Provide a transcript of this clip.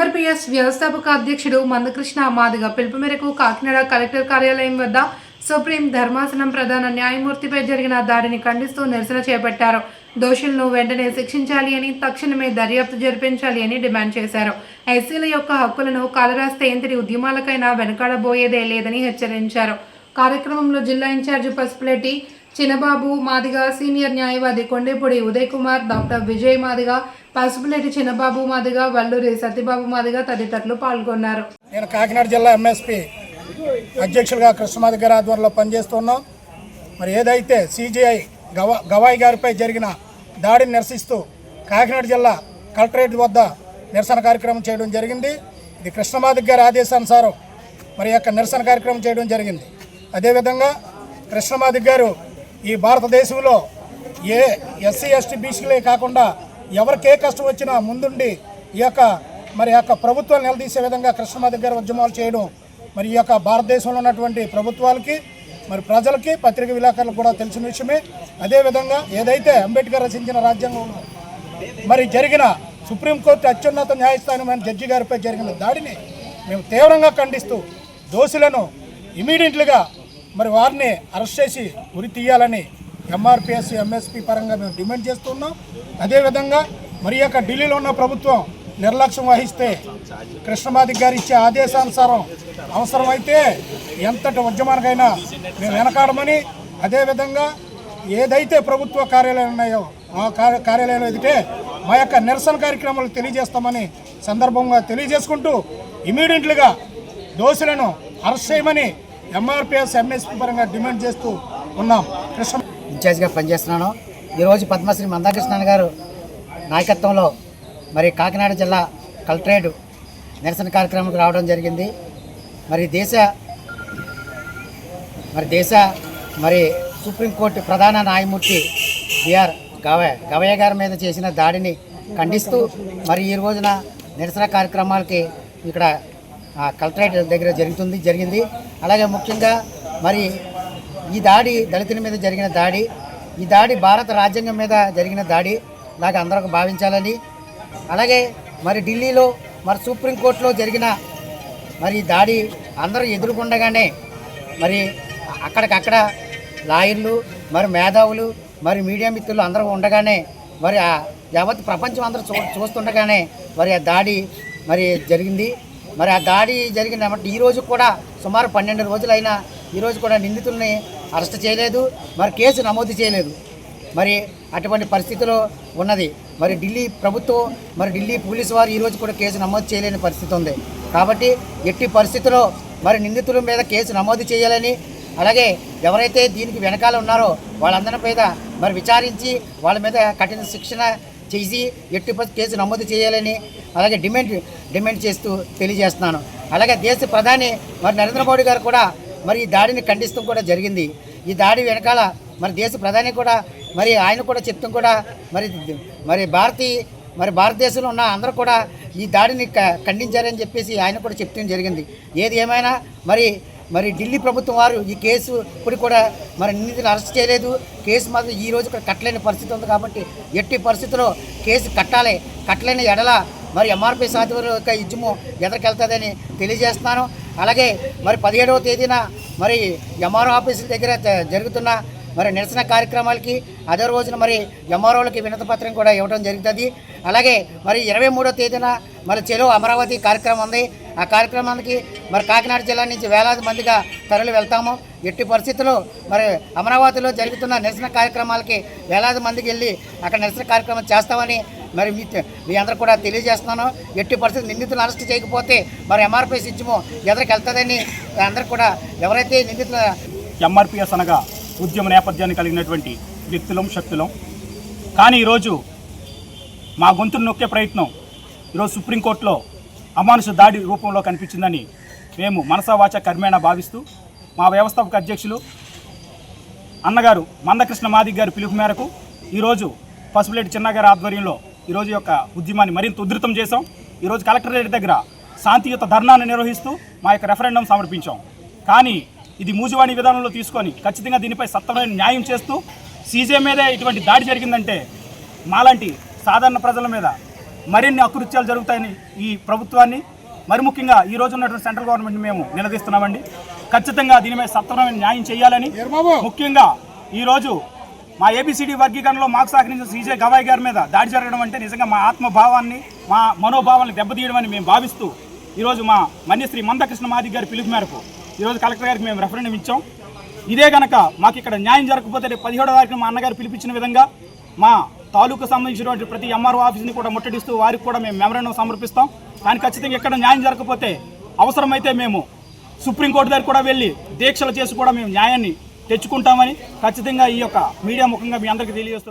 ఎంఆర్పిఎస్ వ్యవస్థాపక అధ్యక్షుడు మందకృష్ణ మాదిగ పిలుపు మేరకు కాకినాడ కలెక్టర్ కార్యాలయం వద్ద సుప్రీం ధర్మాసనం ప్రధాన న్యాయమూర్తిపై జరిగిన దాడిని ఖండిస్తూ నిరసన చేపట్టారు. దోషులను వెంటనే శిక్షించాలి అని తక్షణమే దర్యాప్తు జరిపించాలి అని డిమాండ్ చేశారు. ఎస్సీల యొక్క హక్కులను కాలరాస్తే ఎంతటి ఉద్యమాలకైనా వెనకాడబోయేదే లేదని హెచ్చరించారు. కార్యక్రమంలో జిల్లా ఇన్ఛార్జి పసుపులెట్టి చిన్నబాబు మాదిగ సీనియర్ న్యాయవాది కొండేపూడి ఉదయ్ కుమార్ డాక్టర్ విజయ్ మాదిగ పసుపులేటి చిన్నబాబు మాదిగ వల్లూరి సత్యబాబు మాదిగ తదితరులు పాల్గొన్నారు. నేను కాకినాడ జిల్లా ఎంఎస్పి అధ్యక్షులుగా కృష్ణమాది గారి ఆధ్వర్యంలో పనిచేస్తున్నాం. మరి ఏదైతే సిజిఐ గవా గవాయి గారిపై జరిగిన దాడిని నిరసిస్తూ కాకినాడ జిల్లా కలెక్టరేట్ వద్ద నిరసన కార్యక్రమం చేయడం జరిగింది. ఇది కృష్ణమాధి గారి ఆదేశానుసారం మరి యొక్క నిరసన కార్యక్రమం చేయడం జరిగింది. అదేవిధంగా కృష్ణమాధి గారు ఈ భారతదేశంలో ఏ ఎస్సీ ఎస్టీ బీసీలే కాకుండా ఎవరికే కష్టం వచ్చినా ముందుండి ఈ యొక్క మరి యొక్క ప్రభుత్వాలు నిలదీసే విధంగా కృష్ణమాధి దగ్గర ఉద్యమాలు చేయడం మరి ఈ యొక్క భారతదేశంలో ఉన్నటువంటి ప్రభుత్వాలకి మరి ప్రజలకి పత్రిక విలేకరులకు కూడా తెలిసిన విషయమే. అదేవిధంగా ఏదైతే అంబేద్కర్ రచించిన రాజ్యాంగంలో మరి జరిగిన సుప్రీంకోర్టు అత్యున్నత న్యాయస్థానమైన జడ్జి గారిపై జరిగిన దాడిని మేము తీవ్రంగా ఖండిస్తూ దోషులను ఇమీడియట్లుగా మరి వారిని అరెస్ట్ చేసి ఉరి తీయాలని ఎంఆర్పిఎస్ ఎంఎస్పి పరంగా మేము డిమాండ్ చేస్తున్నాం. అదేవిధంగా మరి యొక్క ఢిల్లీలో ఉన్న ప్రభుత్వం నిర్లక్ష్యం వహిస్తే కృష్ణమాదిక్ గారు ఇచ్చే ఆదేశానుసారం అవసరమైతే ఎంతటి ఉద్యమానికైనా మేము వెనకాడమని అదేవిధంగా ఏదైతే ప్రభుత్వ కార్యాలయాలు ఉన్నాయో ఆ కార్య- కార్యాలయాలు ఎదుటే మా యొక్క నిరసన కార్యక్రమాలు తెలియజేస్తామని సందర్భంగా తెలియజేసుకుంటూ ఇమీడియట్లుగా దోషులను అరెస్ట్ చేయమని ఎంఆర్పిఎస్ ఎంఎస్పీ పరంగా డిమాండ్ చేస్తూ ఉన్నాం. కృష్ణ ఇన్ఛార్జ్గా పనిచేస్తున్నాను. ఈరోజు పద్మశ్రీ మందాకృష్ణన్ గారు నాయకత్వంలో మరి కాకినాడ జిల్లా కలెక్టరేట్ నిరసన కార్యక్రమంకి రావడం జరిగింది. మరి దేశ మరి దేశ మరి సుప్రీంకోర్టు ప్రధాన న్యాయమూర్తి బిఆర్ గవయ గవయ్య గారి మీద చేసిన దాడిని ఖండిస్తూ మరి ఈ రోజున నిరసన కార్యక్రమాలకి ఇక్కడ కలెక్టరేట్ దగ్గర జరుగుతుంది జరిగింది. అలాగే ముఖ్యంగా మరి ఈ దాడి దళితుల మీద జరిగిన దాడి ఈ దాడి భారత రాజ్యాంగం మీద జరిగిన దాడి లాగా అందరూ భావించాలని. అలాగే మరి ఢిల్లీలో మరి సుప్రీంకోర్టులో జరిగిన మరి ఈ దాడి అందరూ ఎదుర్కొండగానే మరి అక్కడికక్కడ లాయర్లు మరి మేధావులు మరి మీడియా మిత్రులు అందరూ ఉండగానే మరి ఆ యావత్ ప్రపంచం అందరూ చూ చూస్తుండగానే మరి ఆ దాడి మరి జరిగింది. మరి ఆ దాడి జరిగిన ఈ రోజు కూడా సుమారు పన్నెండు రోజులైనా ఈరోజు కూడా నిందితుల్ని అరెస్ట్ చేయలేదు మరి కేసు నమోదు చేయలేదు. మరి అటువంటి పరిస్థితిలో ఉన్నది. మరి ఢిల్లీ ప్రభుత్వం మరి ఢిల్లీ పోలీసు వారు ఈరోజు కూడా కేసు నమోదు చేయలేని పరిస్థితి ఉంది. కాబట్టి ఎట్టి పరిస్థితిలో మరి నిందితుల మీద కేసు నమోదు చేయాలని అలాగే ఎవరైతే దీనికి వెనకాల ఉన్నారో వాళ్ళందరి మీద మరి విచారించి వాళ్ళ మీద కఠిన శిక్షణ చేసి ఎట్టి కేసు నమోదు చేయాలని అలాగే డిమాండ్ డిమాండ్ చేస్తూ తెలియజేస్తున్నాను. అలాగే దేశ ప్రధాని మరి నరేంద్ర మోడీ గారు కూడా మరి ఈ దాడిని ఖండిస్తూ కూడా జరిగింది. ఈ దాడి వెనకాల మరి దేశ ప్రధాని కూడా మరి ఆయన కూడా చెప్తాం కూడా మరి మరి భారతీయ మరి భారతదేశంలో ఉన్న అందరూ కూడా ఈ దాడిని క- ఖండించారని చెప్పేసి ఆయన కూడా చెప్తూ జరిగింది. ఏది ఏమైనా మరి మరి ఢిల్లీ ప్రభుత్వం వారు ఈ కేసు ఇప్పుడు కూడా మరి నిందితులు అరెస్ట్ చేయలేదు. కేసు మాత్రం ఈ రోజు కూడా కట్టలేని పరిస్థితి ఉంది కాబట్టి ఎట్టి పరిస్థితిలో కేసు కట్టాలి కట్టలేని ఎడల మరి ఎంఆర్పీ సాధ్యం యొక్క ఇజ్జము ఎదరికెళ్తుందని తెలియజేస్తున్నాను. అలాగే మరి పదిహేడవ తేదీన మరి ఎంఆర్ఓ ఆఫీసుల దగ్గర జరుగుతున్న మరి నిరసన కార్యక్రమాలకి అదే రోజున మరి ఎంఆర్ఓలకి వినతపత్రం కూడా ఇవ్వడం జరుగుతుంది. అలాగే మరి ఇరవై తేదీన మరి చెలో అమరావతి కార్యక్రమం ఉంది. ఆ కార్యక్రమానికి మరి కాకినాడ జిల్లా నుంచి వేలాది మందిగా తరలి వెళ్తాము. ఎట్టి పరిస్థితుల్లో మరి అమరావతిలో జరుగుతున్న నిరసన కార్యక్రమాలకి వేలాది మందికి వెళ్ళి అక్కడ నిరసన కార్యక్రమం చేస్తామని మరి మీ మీ అందరూ కూడా తెలియజేస్తున్నాను. ఎట్టి పరిస్థితి నిందితులు అరెస్ట్ చేయకపోతే మరి ఎంఆర్పిఎస్ సిచ్చము ఎదరికి వెళ్తుందని అందరూ కూడా ఎవరైతే నిందితుల ఎంఆర్పిఎస్ అనగా ఉద్యమ నేపథ్యాన్ని కలిగినటువంటి వ్యక్తులం శక్తులం. కానీ ఈరోజు మా గొంతును నొక్కే ప్రయత్నం ఈరోజు సుప్రీంకోర్టులో అమానుష దాడి రూపంలో కనిపించిందని మేము మనసావాచ కర్మేణ భావిస్తూ మా వ్యవస్థాపక అధ్యక్షులు అన్నగారు మందకృష్ణ మాదిక్ గారి పిలుపు మేరకు ఈరోజు పసుపులేటి చిన్నగారి ఆధ్వర్యంలో ఈరోజు యొక్క ఉద్యమాన్ని మరింత ఉధృతం చేశాం. ఈరోజు కలెక్టరేట్ దగ్గర శాంతియుత ధర్నాన్ని నిర్వహిస్తూ మా యొక్క రెఫరెండం సమర్పించాం. కానీ ఇది మూజువాణి విధానంలో తీసుకొని ఖచ్చితంగా దీనిపై సత్తమైన న్యాయం చేస్తూ సీజే మీదే ఇటువంటి దాడి జరిగిందంటే మాలాంటి సాధారణ ప్రజల మీద మరిన్ని అకృత్యాలు జరుగుతాయని ఈ ప్రభుత్వాన్ని. మరి ముఖ్యంగా ఈ రోజు ఉన్నటువంటి సెంట్రల్ గవర్నమెంట్ మేము నిలదీస్తున్నామండి. ఖచ్చితంగా దీని మీద సత్వరమైన న్యాయం చేయాలని. ముఖ్యంగా ఈ రోజు మా ఏబిసిడి వర్గీకరణలో మాకు సహకరించిన శ్రీజయ్ గవాయ్ గారి మీద దాడి జరగడం అంటే నిజంగా మా ఆత్మభావాన్ని మా మనోభావాన్ని దెబ్బతీయడమని మేము భావిస్తూ ఈరోజు మా మన్యశ్రీ మందకృష్ణ మాది గారి పిలుపు మేరకు ఈరోజు కలెక్టర్ గారికి మేము రెఫరెండం ఇచ్చాం. ఇదే గనక మాకు ఇక్కడ న్యాయం జరగకపోతే రేపు పదిహేడో తారీఖున మా అన్నగారు పిలిపించిన విధంగా మా తాలూకు సంబంధించినటువంటి ప్రతి ఎంఆర్ఓ ఆఫీస్ని కూడా ముట్టడిస్తూ వారికి కూడా మేము మెమరాండం సమర్పిస్తాం. కానీ ఖచ్చితంగా ఎక్కడ న్యాయం జరగకపోతే అవసరమైతే మేము సుప్రీంకోర్టు దగ్గర కూడా వెళ్ళి దీక్షలు చేసి కూడా మేము న్యాయాన్ని తెచ్చుకుంటామని ఖచ్చితంగా ఈ యొక్క మీడియా ముఖంగా మీ అందరికీ తెలియజేస్తూ